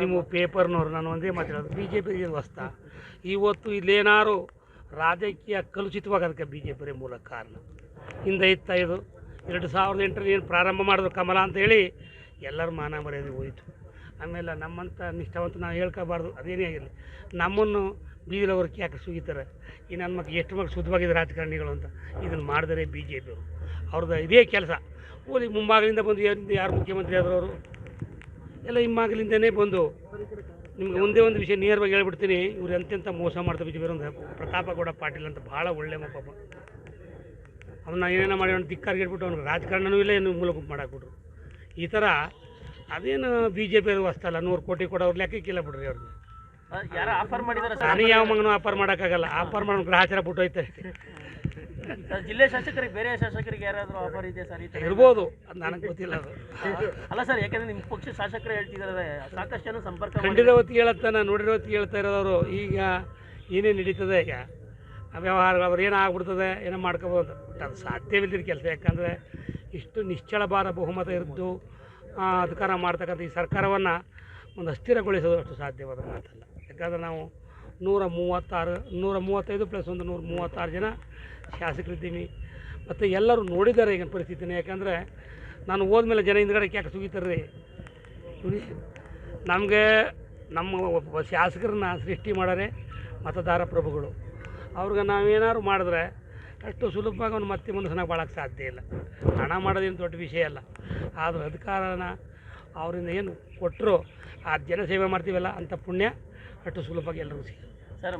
ನಿಮ್ಮ ಪೇಪರ್ನವ್ರು, ನಾನು ಒಂದೇ ಮಾತಾಡೋದು ಬಿ ಜೆ ಪಿ ವಸ್ತ ಇವತ್ತು ಇಲ್ಲೇನಾರು ರಾಜಕೀಯ ಕಲುಷಿತವಾಗೋದಕ್ಕೆ ಬಿ ಜೆ ಪಿ ಮೂಲ ಕಾರಣ. ಹಿಂದೆ ಇತ್ತ ಇದು, ಎರಡು ಸಾವಿರದ ಎಂಟರಲ್ಲಿ ಏನು ಪ್ರಾರಂಭ ಮಾಡಿದ್ರು ಕಮಲ ಅಂತ ಹೇಳಿ, ಎಲ್ಲರ ಮಾನ ಮರ್ಯಾದೆ ಹೋಯಿತು. ಆಮೇಲೆ ನಮ್ಮಂಥ ನಿಷ್ಠಾವಂತ ನಾವು ಹೇಳ್ಕೋಬಾರ್ದು ಅದೇನೇ ಆಗಿರಲಿ. ನಮ್ಮನ್ನು ಬೀದಿಲವ್ರಿಗೆ ಯಾಕೆ ಸುಗಿತಾರೆ? ಈ ನನ್ನ ಮಕ್ಕಳು ಎಷ್ಟು ಮಕ್ಕಳು ಶುದ್ಧವಾಗಿದೆ ರಾಜಕಾರಣಿಗಳು ಅಂತ. ಇದನ್ನು ಮಾಡಿದರೆ ಬಿ ಜೆ ಪಿಯವರು ಅವ್ರದ್ದು ಇದೇ ಕೆಲಸ. ಓಲಿ ಮುಂಭಾಗದಿಂದ ಬಂದು ಯಾರು ಮುಖ್ಯಮಂತ್ರಿ ಆದರೂ ಅವರು ಎಲ್ಲ ಹಿಮ್ಮಾಗಲಿಂದನೇ ಬಂದು ನಿಮ್ಗೆ ಒಂದೇ ಒಂದು ವಿಷಯ ನೇರವಾಗಿ ಹೇಳ್ಬಿಡ್ತೀನಿ. ಇವ್ರು ಎಂತೆಂಥ ಮೋಸ ಮಾಡ್ತಾ ಬಿಜೆಪಿ ಒಂದು ಪ್ರತಾಪಗೌಡ ಪಾಟೀಲ್ ಅಂತ ಭಾಳ ಒಳ್ಳೆ ಪಾಪ. ಅವನ್ನ ಏನೇನ ಮಾಡಿ ಅವ್ನು ಧಿಕ್ಕಾರ್ಗೆ ಇಟ್ಬಿಟ್ಟು ಅವ್ನಿಗೆ ರಾಜಕಾರಣನೂ ಇಲ್ಲ ಏನು ಮೂಲಕ ಮಾಡಾಕ್ಬಿಟ್ರು. ಈ ಥರ ಅದೇನು ಬಿ ಜೆ ಪಿ ಹೊಸ್ತಲ್ಲ ನೂರು ಕೋಟಿ ಕೊಡೋರು ಲೆಕ್ಕಕ್ಕಿಲ್ಲ ಬಿಡ್ರಿ ಅವ್ರಿಗೆ. ಯಾರ ಆಫರ್ ಮಾಡಿದಾರೆ ನನಗೆ ಯಾವ ಮಗನು ಆಫರ್ ಮಾಡೋಕ್ಕಾಗಲ್ಲ. ಆಫರ್ ಮಾಡೋ ಗ್ರಾಹಕರ ಬಿಟ್ಟೋಯ್ತೆ ಜಿಲ್ಲೆ ಶಾಸಕರಿಗೆ ಬೇರೆ ಶಾಸಕರಿಗೆ ಯಾರಾದರೂ ಆಫರ್ ಇದೆ ಸರ್ ಈ ಥರ ಇರ್ಬೋದು. ಅದು ನನಗೆ ಗೊತ್ತಿಲ್ಲ ಅದು. ಅಲ್ಲ ಸರ್ ಯಾಕಂದ್ರೆ ನಿಮ್ಮ ಪಕ್ಷ ಶಾಸಕರು ಹೇಳ್ತಿದ್ದಾರೆ ಸಾಕಷ್ಟು ಜನ ಸಂಪರ್ಕ ಕಂಡಿರೋ ಹೊತ್ತಿಗೆ ಹೇಳತ್ತಾನ ನೋಡಿರೋ ಹೊತ್ತಿಗೆ ಹೇಳ್ತಾ ಇರೋದವರು ಈಗ ಏನೇನು ನಡೀತದೆ ಈಗ ವ್ಯವಹಾರ ವ್ಯವಹಾರಗಳು ಅವ್ರು ಏನೋ ಆಗ್ಬಿಡ್ತದೆ ಏನೋ ಮಾಡ್ಕೋಬೋದು. ಬಟ್ ಅದು ಸಾಧ್ಯವಿಲ್ಲದ ಕೆಲಸ. ಯಾಕಂದರೆ ಇಷ್ಟು ನಿಶ್ಚಳ ಭಾರ ಬಹುಮತ ಇದ್ದು ಅಧಿಕಾರ ಮಾಡ್ತಕ್ಕಂಥ ಈ ಸರ್ಕಾರವನ್ನು ಒಂದು ಅಸ್ಥಿರಗೊಳಿಸೋದು ಅಷ್ಟು ಸಾಧ್ಯವಾದ ಮಾತಲ್ಲ. ಯಾಕಂದರೆ ನಾವು ನೂರ ಮೂವತ್ತಾರು, ನೂರ ಮೂವತ್ತೈದು ಪ್ಲಸ್ ಒಂದು ನೂರ ಮೂವತ್ತಾರು ಜನ ಶಾಸಕರಿದ್ದೀವಿ. ಮತ್ತು ಎಲ್ಲರೂ ನೋಡಿದ್ದಾರೆ ಈಗಿನ ಪರಿಸ್ಥಿತಿನ. ಯಾಕಂದರೆ ನಾನು ಹೋದ್ಮೇಲೆ ಜನ ಹಿಂದ್ಗಡೆ ಯಾಕೆ ಸುಗಿತಾರೆ ನಮಗೆ ನಮ್ಮ ಶಾಸಕರನ್ನ ಸೃಷ್ಟಿ ಮಾಡೋರೆ ಮತದಾರ ಪ್ರಭುಗಳು. ಅವ್ರಿಗೆ ನಾವೇನಾದ್ರು ಮಾಡಿದ್ರೆ ಅಷ್ಟು ಸುಲಭವಾಗಿ ಅವ್ನು ಮತ್ತೆ ಮನಸ್ಸನ್ನಾಗ ಬಾಳಕ್ಕೆ ಸಾಧ್ಯ ಇಲ್ಲ. ಹಣ ಮಾಡೋದೇನು ದೊಡ್ಡ ವಿಷಯ ಅಲ್ಲ. ಆದರೂ ಅಧಿಕಾರನ ಅವರಿಂದ ಏನು ಕೊಟ್ಟರು ಆ ಜನಸೇವೆ ಮಾಡ್ತೀವಲ್ಲ ಅಂಥ ಪುಣ್ಯ ಅಷ್ಟು ಸುಲಭವಾಗಿ ಎಲ್ಲರಿಗೂ ಸಿಗುತ್ತೆ. ಸರ್